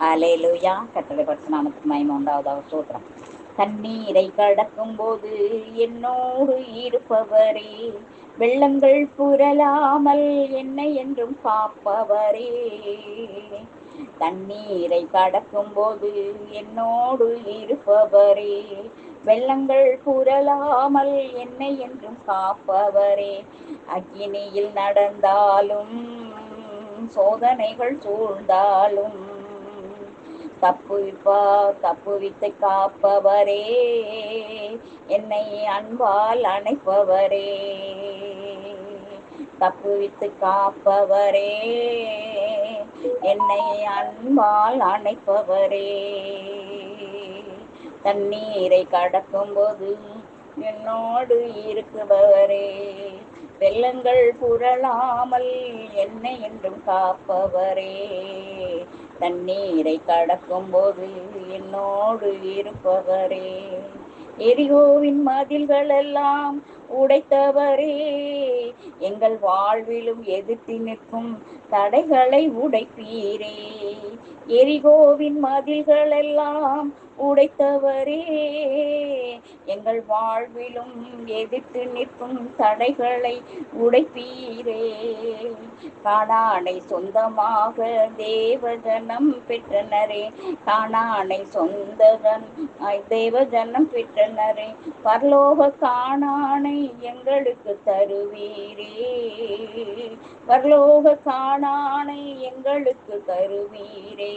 அலையிலுயா கட்டளை பரிசு நாமத்துக்கு மயம் உண்டாவதாக சோத்திரம் தண்ணீரை கடக்கும் போது என்னோடு இருப்பவரே வெள்ளங்கள் புரளாமல் என்னை என்றும் காப்பவரே. தண்ணீரை கடக்கும் போது என்னோடு இருப்பவரே வெள்ளங்கள் புரளாமல் என்னை என்றும் காப்பவரே. அக்னியில் நடந்தாலும் சோதனைகள் சூழ்ந்தாலும் தப்புவிப்பா தப்புவித்து காப்பவரே. என்னை அன்பால் அணைப்பவரே. தப்புவித்து காப்பவரே. என்னை அன்பால் அணைப்பவரே. தண்ணீரை கடக்கும்போது என்னோடு இருக்குபவரே. வெள்ளங்கள் புரளாமல் என்னை என்றும் காப்பவரே. தண்ணீரை கடக்கும் போது என்னோடு இருப்பவரே. எரிகோவின் மதில்கள் எல்லாம் உடைத்தவரே. எங்கள் வாழ்விலும் எதிர்த்து நிற்கும் தடைகளை உடைப்பீரே. எரிகோவின் மதில்கள் எல்லாம் உடைத்தவரே. எங்கள் வாழ்விலும் எதிர்த்து நிற்கும் தடைகளை உடைப்பீரே. காணானை சொந்தமாக தேவஜனம் பெற்றனரே. காணானை சொந்தகன் தேவஜனம் பெற்றனரே. பரலோக காணானை எங்களுக்கு தருவீரே. பரலோக காணானை எங்களுக்கு தருவீரே.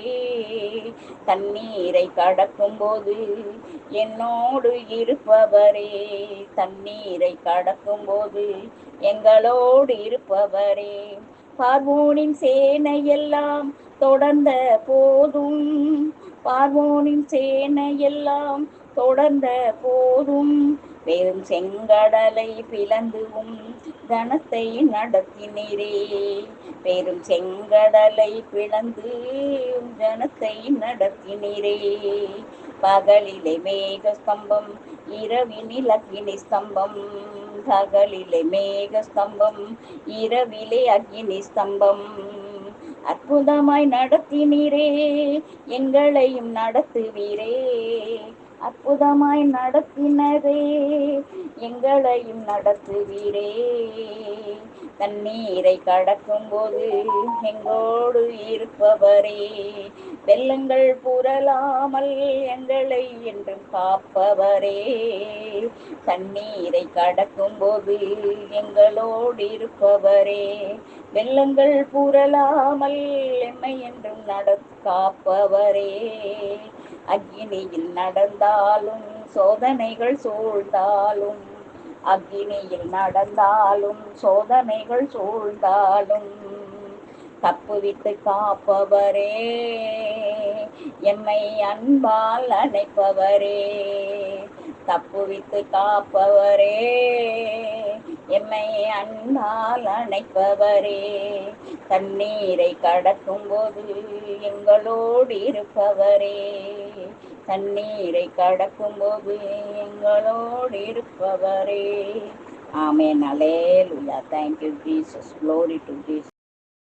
தண்ணீரை கடக்கும் போது என்னோடு இருப்பவரே. தண்ணீரை கடக்கும் போது எங்களோடு இருப்பவரே. பார்வோனின் சேனையெல்லாம் தொடர்ந்த போதும். பார்வோனின் சேனையெல்லாம் தொடர்ந்த போதும். பெரும் செங்கடலை பிளந்துவும் கனத்தை நடத்தினீரே. பெரும் செங்கடலை பிளந்து ஜனத்தை நடத்தினீரே. பகலிலே மேக ஸ்தம்பம் இரவினில் அக்னி ஸ்தம்பம். பகலிலே மேக ஸ்தம்பம் இரவிலே அக்னி ஸ்தம்பம். அற்புதமாய் நடத்தினீரே எங்களையும் நடத்துவீரே. அற்புதமாய் நடத்தினரே எங்களையும் நடத்துவீரே. தண்ணீரை கடக்கும் போது எங்கோடு இருப்பவரே வெள்ளங்கள் புரளாமல் எங்களை என்றும் காப்பவரே. தண்ணீரை கடக்கும் போது எங்களோடு இருப்பவரே வெள்ளங்கள் புரளாமல் எம்மை என்றும் நட காப்பவரே. அக்னியில் நடந்தாலும் சோதனைகள் சூழ்ந்தாலும் அக்னியில் நடந்தாலும் சோதனைகள் சூழ்ந்தாலும் தப்புவித்து காப்பவரே என்னை அன்பால் அணைப்பவரே தப்புவித்து காப்பவரே. எம்மை அன்பால் அணைப்பவரே தண்ணீரை கடக்கும் போது எங்களோடு இருப்பவரே. தண்ணீரை கடக்கும் போது எங்களோடு இருப்பவரே. ஆமே நலேலுயா thank you Jesus glory to Jesus